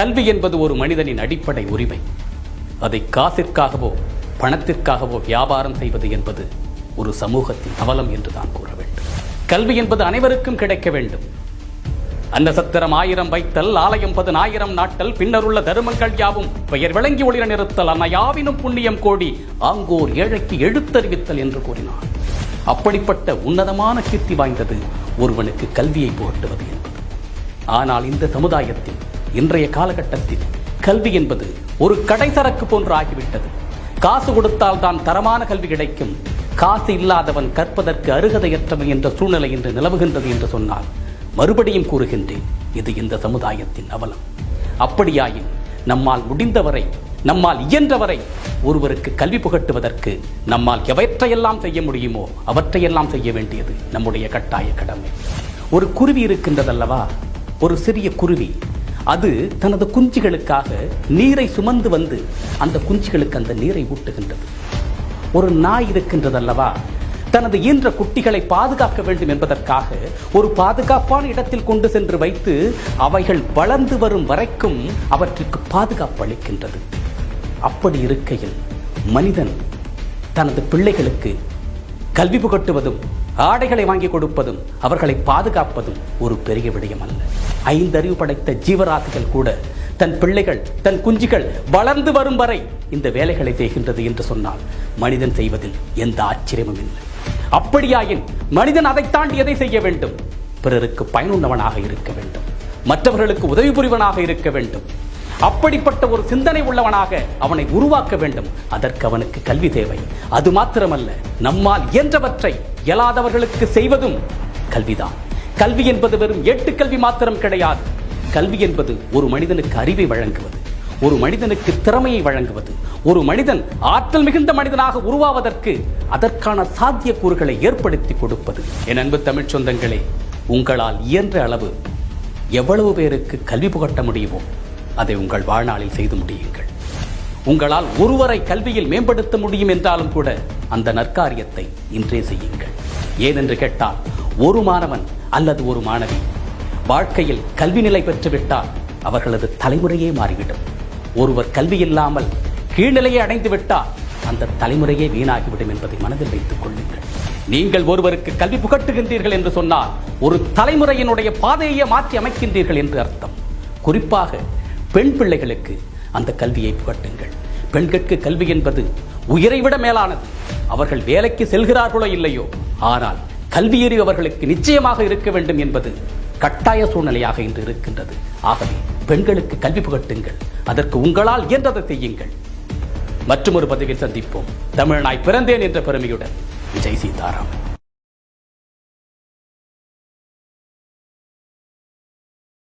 கல்வி என்பது ஒரு மனிதனின் அடிப்படை உரிமை. அதை காசிற்காகவோ பணத்திற்காகவோ வியாபாரம் செய்வது என்பது ஒரு சமூகத்தின் அவலம் என்று தான் கூற வேண்டும். கல்வி என்பது அனைவருக்கும் கிடைக்க வேண்டும். அன்னசத்திரம் ஆயிரம் வைத்தல் ஆலயம் பதினாயிரம் நாட்டல் பின்னருள்ள தருமங்கள் யாவும் பெயர் விளங்கி ஒளிர நிறுத்தல் அன்னையாவினும் புண்ணியம் கோடி ஆங்கோர் ஏழைக்கு எழுத்தறிவித்தல் என்று கூறினார். அப்படிப்பட்ட உன்னதமான கீர்த்தி வாய்ந்தது ஒருவனுக்கு கல்வியை புகட்டுவது என்பது. ஆனால் இந்த சமுதாயத்தில் இன்றைய காலகட்டத்தில் கல்வி என்பது ஒரு கடைசரக்கு போன்று ஆகிவிட்டது. காசு கொடுத்தால் தான் தரமான கல்வி கிடைக்கும். காசு இல்லாதவன் கற்பதற்கு அருகதையற்றவன் என்ற சூழ்நிலை இன்று நிலவுகின்றது என்று சொன்னால் மறுபடியும் கூறுகின்றேன் இது இந்த சமுதாயத்தின் அவலம். அப்படியாயின் நம்மால் முடிந்தவரை நம்மால் இயன்றவரை ஒருவருக்கு கல்வி புகட்டுவதற்கு நம்மால் எவற்றையெல்லாம் செய்ய முடியுமோ அவற்றையெல்லாம் செய்ய வேண்டியது நம்முடைய கட்டாய கடமை. ஒரு குருவி இருக்கின்றதல்லவா? ஒரு சிறிய குருவி அது தனது குஞ்சுகளுக்காக நீரை சுமந்து வந்து அந்த குஞ்சுகளுக்கு அந்த நீரை ஊட்டுகின்றது. ஒரு நாய் இருக்கின்றது அல்லவா தனது ஈன்ற குட்டிகளை பாதுகாக்க வேண்டும் என்பதற்காக ஒரு பாதுகாப்பான இடத்தில் கொண்டு சென்று வைத்து அவைகள் வளர்ந்து வரும் வரைக்கும் அவற்றிற்கு பாதுகாப்பு அளிக்கின்றது. அப்படி இருக்கையில் மனிதன் தனது பிள்ளைகளுக்கு கல்வி புகட்டுவதும் ஆடைகளை வாங்கி கொடுப்பதும் அவர்களை பாதுகாப்பதும் ஒரு பெரிய விடயம் அல்ல. ஐந்தறிவு படைத்த ஜீவராசிகள் கூட தன் பிள்ளைகள் தன் குஞ்சுகள் வளர்ந்து வரும் வரை இந்த வேலைகளை செய்கின்றது என்று சொன்னால் மனிதன் செய்வதில் எந்த ஆச்சரியமும் இல்லை. அப்படியாயின் மனிதன் அதை தாண்டி எதை செய்ய வேண்டும்? பிறருக்கு பயனுள்ளவனாக இருக்க வேண்டும். மற்றவர்களுக்கு உதவி புரிவனாக இருக்க வேண்டும். அப்படிப்பட்ட ஒரு சிந்தனை உள்ளவனாக அவனை உருவாக்க வேண்டும். அதற்கு அவனுக்கு கல்வி தேவை. அது மாத்திரமல்ல நம்மால் இயன்றவற்றை இயலாதவர்களுக்கு செய்வதும் கல்விதான். கல்வி என்பது வெறும் எட்டு கல்வி மாத்திரம் கிடையாது. கல்வி என்பது ஒரு மனிதனுக்கு அறிவை வழங்குவது ஒரு மனிதனுக்கு திறமையை வழங்குவது ஒரு மனிதன் ஆற்றல் மிகுந்த மனிதனாக உருவாவதற்கு அதற்கான சாத்தியக்கூறுகளை ஏற்படுத்தி கொடுப்பது. என் அன்பு தமிழ் சொந்தங்களே உங்களால் இயன்ற அளவு எவ்வளவு பேருக்கு கல்வி புகட்ட முடியுமோ அதை உங்கள் வாழ்நாளில் செய்து முடியுங்கள். உங்களால் ஒருவரை கல்வியில் மேம்படுத்த முடியும் என்றாலும் கூட அந்த நற்காரியத்தை இன்றே செய்யுங்கள். ஏனென்று கேட்டால் ஒரு மாணவன் அல்லது ஒரு மாணவி வாழ்க்கையில் கல்வி நிலை பெற்றுவிட்டால் அவர்களது தலைமுறையே மாறிவிடும். ஒருவர் கல்வி இல்லாமல் கீழ்நிலையை அடைந்து விட்டால் அந்த தலைமுறையே வீணாகிவிடும் என்பதை மனதில் வைத்துக் கொள்ளுங்கள். நீங்கள் ஒருவருக்கு கல்வி புகட்டுகின்றீர்கள் என்று சொன்னால் ஒரு தலைமுறையினுடைய பாதையை மாற்றி அமைக்கின்றீர்கள் என்று அர்த்தம். குறிப்பாக பெண் பிள்ளைகளுக்கு அந்த கல்வியை புகட்டுங்கள். பெண்களுக்கு கல்வி என்பது உயிரை விட மேலானது. அவர்கள் வேலைக்கு செல்கிறார்களோ இல்லையோ ஆனால் கல்வியறிவு அவர்களுக்கு நிச்சயமாக இருக்க வேண்டும் என்பது கட்டாய சூழ்நிலையாக இன்று இருக்கின்றது. ஆகவே பெண்களுக்கு கல்வி புகட்டுங்கள். அதற்கு உங்களால் இயன்றதை செய்யுங்கள். மற்றும் ஒரு பதிவில் சந்திப்போம். தமிழனாய் பிறந்தேன் என்ற பெருமையுடன். விஜய் சீதாராமன்